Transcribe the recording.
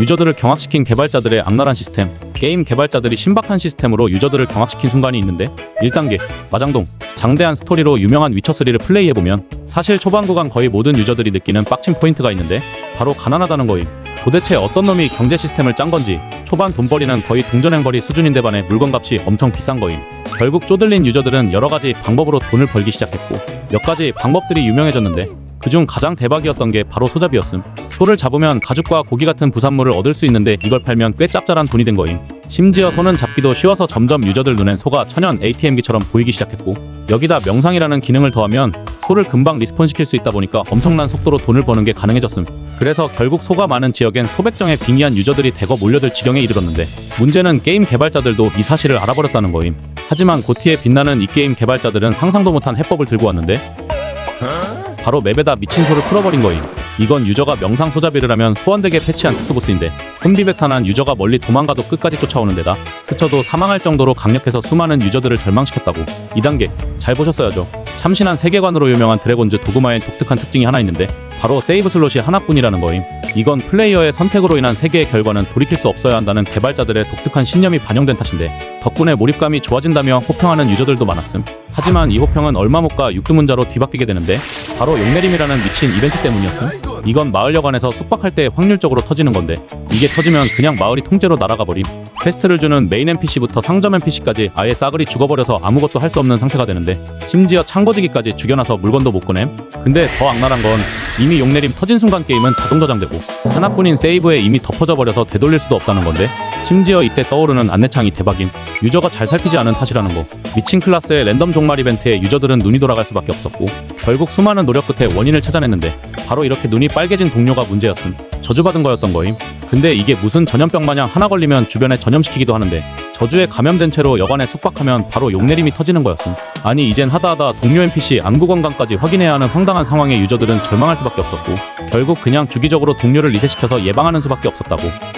유저들을 경악시킨 개발자들의 악랄한 시스템 게임 개발자들이 신박한 시스템으로 유저들을 경악시킨 순간이 있는데 1단계 마장동 장대한 스토리로 유명한 위쳐3를 플레이해보면 사실 초반 구간 거의 모든 유저들이 느끼는 빡친 포인트가 있는데 바로 가난하다는 거임. 도대체 어떤 놈이 경제 시스템을 짠 건지 초반 돈벌이는 거의 동전행벌이 수준인데 반해 물건값이 엄청 비싼 거임. 결국 쪼들린 유저들은 여러 가지 방법으로 돈을 벌기 시작했고 몇 가지 방법들이 유명해졌는데 그중 가장 대박이었던 게 바로 소잡이였음. 소를 잡으면 가죽과 고기 같은 부산물을 얻을 수 있는데 이걸 팔면 꽤 짭짤한 돈이 된 거임. 심지어 소는 잡기도 쉬워서 점점 유저들 눈엔 소가 천연 ATM기처럼 보이기 시작했고 여기다 명상이라는 기능을 더하면 소를 금방 리스폰 시킬 수 있다 보니까 엄청난 속도로 돈을 버는 게 가능해졌음. 그래서 결국 소가 많은 지역엔 소백정에 빙의한 유저들이 대거 몰려들 지경에 이르렀는데 문제는 게임 개발자들도 이 사실을 알아버렸다는 거임. 하지만 고티에 빛나는 이 게임 개발자들은 상상도 못한 해법을 들고 왔는데 바로 맵에다 미친 소를 풀어버린 거임. 이건 유저가 명상 소자비를 하면 소환되게 패치한 특수보스인데 혼비백산한 유저가 멀리 도망가도 끝까지 쫓아오는 데다 스쳐도 사망할 정도로 강력해서 수많은 유저들을 절망시켰다고 2단계 잘 보셨어야죠 참신한 세계관으로 유명한 드래곤즈 도그마의 독특한 특징이 하나 있는데 바로 세이브 슬롯이 하나뿐이라는 거임. 이건 플레이어의 선택으로 인한 세계의 결과는 돌이킬 수 없어야 한다는 개발자들의 독특한 신념이 반영된 탓인데 덕분에 몰입감이 좋아진다며 호평하는 유저들도 많았음. 하지만 이 호평은 얼마 못 가 육두문자로 뒤바뀌게 되는데 바로 용내림이라는 미친 이벤트 때문이었음. 이건 마을 여관에서 숙박할 때 확률적으로 터지는 건데 이게 터지면 그냥 마을이 통째로 날아가 버림. 퀘스트를 주는 메인 NPC부터 상점 NPC까지 아예 싸그리 죽어버려서 아무것도 할 수 없는 상태가 되는데 심지어 창고지기까지 죽여놔서 물건도 못 꺼냄? 근데 더 악랄한 건 이미 용내림 터진 순간 게임은 자동 저장되고 하나뿐인 세이브에 이미 덮어져 버려서 되돌릴 수도 없다는 건데 심지어 이때 떠오르는 안내창이 대박임 유저가 잘 살피지 않은 탓이라는 거. 미친 클라스의 랜덤 종말 이벤트에 유저들은 눈이 돌아갈 수밖에 없었고 결국 수많은 노력 끝에 원인을 찾아냈는데 바로 이렇게 눈이 빨개진 동료가 문제였음. 저주받은 거였던 거임. 근데 이게 무슨 전염병 마냥 하나 걸리면 주변에 전염시키기도 하는데 저주에 감염된 채로 여관에 숙박하면 바로 용내림이 터지는 거였음. 아니 이젠 하다하다 동료 NPC 안구 건강까지 확인해야 하는 황당한 상황에 유저들은 절망할 수밖에 없었고 결국 그냥 주기적으로 동료를 리셋시켜서 예방하는 수밖에 없었다고